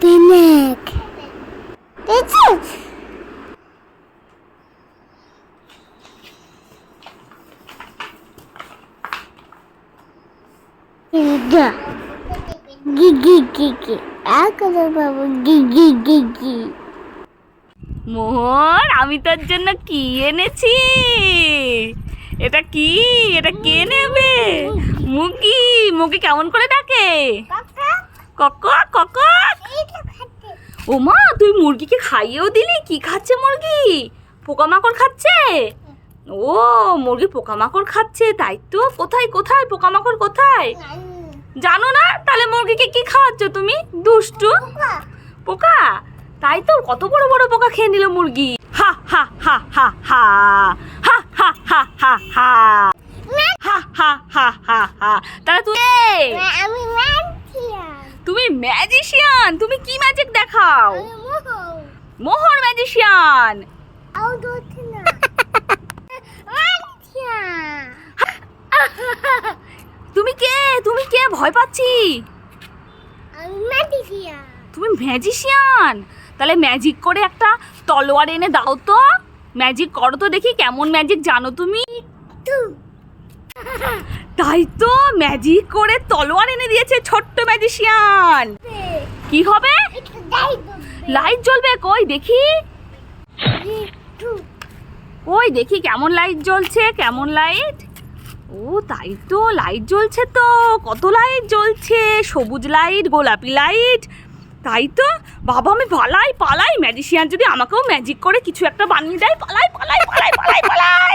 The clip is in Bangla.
Dinek. আমি তোর জন্য কি এনেছি? এটা কি? এটা কে নেবে? মুগি মুগি কেমন করে ডাকে? কক্ক কক্কা? ও মা তুই মুরগিকে খাইয়েও দিলি কি খাচ্ছে মুরগি পোকামাকড় খাচ্ছে ও মুরগি পোকামাকড় খাচ্ছে তাই তো কোথায় কোথায় পোকামাকড় কোথায় জানো না তাহলে মুরগিকে কি খাওয়াচ্ছ তুমি দুষ্টু পোকা তাই তো কত বড় বড় পোকা খেয়ে নিল মুরগি হা হা হা হা হা হা হা হা হা হা হা হা হা হা হা হা তাহলে তুই ম্যাজিশিয়ান তুমি কি ম্যাজিক দেখাও? মোহর। ম্যাজিশিয়ান তুমি কে? তুমি কে? ভয় পাচ্ছি। তুমি ম্যাজিশিয়ান তাহলে ম্যাজিক করে একটা তলোয়ার এনে দাও তো। ম্যাজিক করো তো দেখি কেমন ম্যাজিক জানো তুমি। তাই তো ম্যাজিক করে তলোয়ার এনে দিয়েছে ছোট্ট ম্যাজিশিয়ান কি হবে? লাইট জ্বলবে কই দেখি। ওই দেখি কেমন লাইট জ্বলছে, কেমন লাইট ও তাই তো লাইট জ্বলছে তো, কত লাইট জ্বলছে, সবুজ লাইট গোলাপি লাইট তাই তো, বাবা আমি পালাই পালাই। ম্যাজিশিয়ান যদি আমাকেও ম্যাজিক করে কিছু একটা বানিয়ে দেয়, পালাই পালাই পালাই পালাই পালাই।